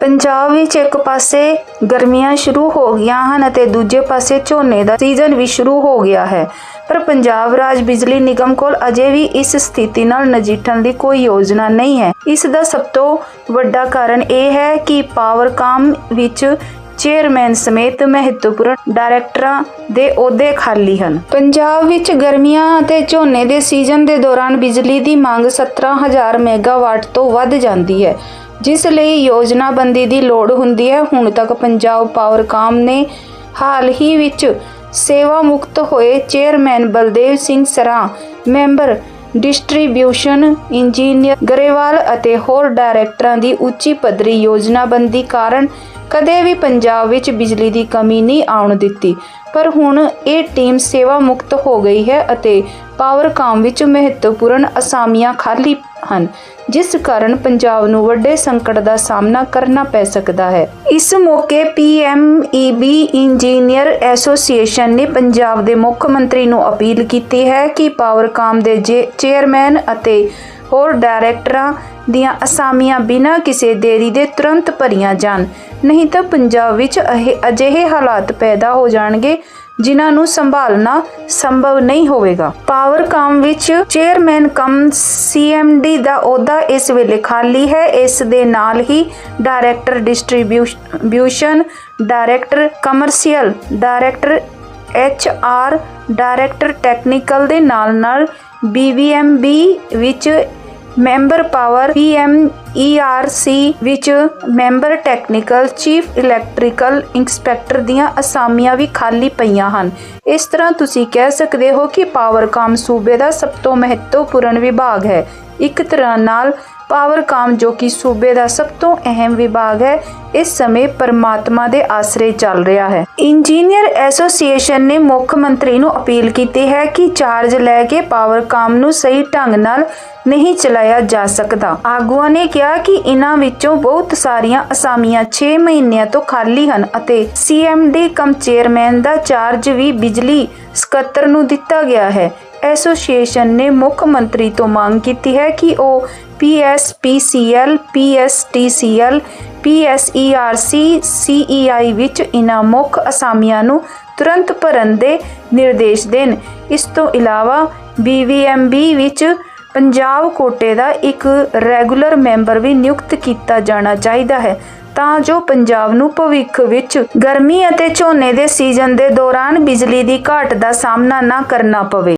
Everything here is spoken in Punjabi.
ਪੰਜਾਬ ਵਿੱਚ ਇੱਕ ਪਾਸੇ ਗਰਮੀਆਂ ਸ਼ੁਰੂ ਹੋ ਗਈਆਂ ਹਨ ਅਤੇ ਦੂਜੇ ਪਾਸੇ ਝੋਨੇ ਦਾ ਸੀਜ਼ਨ ਵੀ ਸ਼ੁਰੂ ਹੋ ਗਿਆ ਹੈ। ਪਰ ਪੰਜਾਬ ਰਾਜ ਬਿਜਲੀ ਨਿਗਮ ਕੋਲ ਅਜੇ ਵੀ ਇਸ ਸਥਿਤੀ ਨਾਲ ਨਜਿੱਠਣ ਦੀ ਕੋਈ ਯੋਜਨਾ ਨਹੀਂ ਹੈ। ਇਸ ਦਾ ਸਭ ਤੋਂ ਵੱਡਾ ਕਾਰਨ ਇਹ ਹੈ ਕਿ ਪਾਵਰਕਾਮ ਵਿੱਚ ਚੇਅਰਮੈਨ ਸਮੇਤ ਮਹੱਤਵਪੂਰਨ ਡਾਇਰੈਕਟਰਾਂ ਦੇ ਅਹੁਦੇ ਖਾਲੀ ਹਨ। ਪੰਜਾਬ ਵਿੱਚ ਗਰਮੀਆਂ ਅਤੇ ਝੋਨੇ ਦੇ ਸੀਜ਼ਨ ਦੇ ਦੌਰਾਨ ਬਿਜਲੀ ਦੀ ਮੰਗ 17000 ਮੈਗਾਵਾਟ ਤੋਂ ਵੱਧ ਜਾਂਦੀ ਹੈ, ਜਿਸ ਲਈ ਯੋਜਨਾਬੰਦੀ ਦੀ ਲੋੜ ਹੁੰਦੀ ਹੈ। ਹੁਣ ਤੱਕ ਪੰਜਾਬ ਪਾਵਰਕਾਮ ਨੇ ਹਾਲ ਹੀ ਵਿੱਚ ਸੇਵਾ ਮੁਕਤ ਹੋਏ chairman Baldev Singh Sara, member distribution engineer Grewal ਅਤੇ ਹੋਰ ਡਾਇਰੈਕਟਰਾਂ ਦੀ ਉੱਚੀ ਪੱਧਰੀ ਯੋਜਨਾਬੰਦੀ ਕਾਰਨ ਕਦੇ ਵੀ ਪੰਜਾਬ ਵਿੱਚ ਬਿਜਲੀ ਦੀ ਕਮੀ ਨਹੀਂ ਆਉਣ ਦਿੱਤੀ। ਪਰ ਹੁਣ ਇਹ ਟੀਮ ਸੇਵਾ ਮੁਕਤ ਹੋ ਗਈ ਹੈ ਅਤੇ ਪਾਵਰਕਾਮ ਵਿੱਚ ਮਹੱਤਵਪੂਰਨ ਅਸਾਮੀਆਂ ਖਾਲੀ ਹਨ, ਜਿਸ ਕਾਰਨ ਪੰਜਾਬ ਨੂੰ ਵੱਡੇ ਸੰਕਟ ਦਾ ਸਾਹਮਣਾ ਕਰਨਾ ਪੈ ਸਕਦਾ ਹੈ। ਇਸ ਮੌਕੇ ਪੀਐਮਈਬੀ ਇੰਜੀਨੀਅਰ ਐਸੋਸੀਏਸ਼ਨ ਨੇ ਪੰਜਾਬ ਦੇ ਮੁੱਖ ਮੰਤਰੀ ਨੂੰ ਅਪੀਲ ਕੀਤੀ ਹੈ ਕਿ ਪਾਵਰਕਾਮ ਦੇ ਜੇ- ਚੇਅਰਮੈਨ ਅਤੇ ਹੋਰ ਡਾਇਰੈਕਟਰਾਂ ਦੀਆਂ ਅਸਾਮੀਆਂ ਬਿਨਾਂ ਕਿਸੇ ਦੇਰੀ ਦੇ ਤੁਰੰਤ ਭਰੀਆਂ ਜਾਣ, ਨਹੀਂ ਤਾਂ ਪੰਜਾਬ ਵਿੱਚ ਇਹ ਅਜਿਹੇ ਹਾਲਾਤ ਪੈਦਾ ਹੋ ਜਾਣਗੇ ਜਿਨ੍ਹਾਂ ਨੂੰ ਸੰਭਾਲਣਾ ਸੰਭਵ ਨਹੀਂ ਹੋਵੇਗਾ। ਪਾਵਰਕਾਮ ਵਿੱਚ ਚੇਅਰਮੈਨ ਕਮ ਸੀਐਮਡੀ ਦਾ ਅਹੁਦਾ ਇਸ ਵੇਲੇ ਖਾਲੀ ਹੈ। ਇਸ ਦੇ ਨਾਲ ਹੀ director distribution director commercial director H R director technical ਦੇ ਨਾਲ ਨਾਲ ਬੀਵੀਐਮਬੀ ਵਿੱਚ ਮੈਂਬਰ ਪਾਵਰ ਪੀਐਮਈਆਰਸੀ ਵਿੱਚ member technical, chief electrical inspector ਦੀਆਂ ਅਸਾਮੀਆਂ ਵੀ ਖਾਲੀ ਪਈਆਂ ਹਨ। ਇਸ ਤਰ੍ਹਾਂ ਤੁਸੀਂ ਕਹਿ ਸਕਦੇ ਹੋ ਕਿ ਪਾਵਰਕਾਮ ਸੂਬੇ ਦਾ ਸਭ ਤੋਂ ਮਹੱਤਵਪੂਰਨ ਵਿਭਾਗ ਹੈ। ਇੱਕ ਤਰ੍ਹਾਂ ਨਾਲ ਪਾਵਰਕਾਮ ਜੋ ਕਿ ਸੂਬੇ ਦਾ ਸਭ ਤੋਂ ਅਹਿਮ ਵਿਭਾਗ ਹੈ, ਇਸ ਸਮੇਂ ਪਰਮਾਤਮਾ ਦੇ ਆਸਰੇ ਚੱਲ ਰਿਹਾ ਹੈ। ਇੰਜੀਨੀਅਰ ਐਸੋਸੀਏਸ਼ਨ ਨੇ ਮੁੱਖ ਮੰਤਰੀ ਨੂੰ ਅਪੀਲ ਕੀਤੀ ਹੈ ਕਿ ਚਾਰਜ ਲੈ ਕੇ ਪਾਵਰਕਾਮ ਨੂੰ ਸਹੀ ਢੰਗ ਨਾਲ ਨਹੀਂ ਚਲਾਇਆ ਜਾ ਸਕਦਾ। ਆਗੂਆਂ ਨੇ ਕਿਹਾ ਕਿ ਇਹਨਾਂ ਵਿੱਚੋਂ ਬਹੁਤ ਸਾਰੀਆਂ ਅਸਾਮੀਆਂ 6 ਮਹੀਨਿਆਂ ਤੋਂ ਖਾਲੀ ਹਨ ਅਤੇ ਸੀਐਮਡੀ ਕਮ ਚੇਅਰਮੈਨ ਦਾ ਚਾਰਜ ਵੀ ਬਿਜਲੀ ਸਕੱਤਰ ਨੂੰ ਦਿੱਤਾ ਗਿਆ ਹੈ। ਐਸੋਸੀਏਸ਼ਨ ਨੇ ਮੁੱਖ ਮੰਤਰੀ ਤੋਂ ਮੰਗ ਕੀਤੀ ਹੈ ਕਿ ਉਹ ਪੀਐਸਪੀਸੀਐਲ ਪੀਐਸਟੀਸੀਐਲ ਪੀਐਸਈਆਰਸੀ ਸੀਈਆਈ ਵਿੱਚ ਇਨ੍ਹਾਂ ਮੁੱਖ ਅਸਾਮੀਆਂ ਨੂੰ ਤੁਰੰਤ ਭਰਨ ਦੇ ਨਿਰਦੇਸ਼ ਦੇਣ। ਇਸ ਤੋਂ ਇਲਾਵਾ ਬੀਵੀਐਮਬੀ ਵਿੱਚ ਪੰਜਾਬ ਕੋਟੇ ਦਾ ਇੱਕ ਰੈਗੂਲਰ ਮੈਂਬਰ ਵੀ ਨਿਯੁਕਤ ਕੀਤਾ ਜਾਣਾ ਚਾਹੀਦਾ ਹੈ, ਤਾਂ ਜੋ ਪੰਜਾਬ ਨੂੰ ਭਵਿੱਖ ਵਿੱਚ ਗਰਮੀ ਅਤੇ ਝੋਨੇ ਦੇ ਸੀਜ਼ਨ ਦੇ ਦੌਰਾਨ ਬਿਜਲੀ ਦੀ ਘਾਟ ਦਾ ਸਾਹਮਣਾ ਨਾ ਕਰਨਾ ਪਵੇ।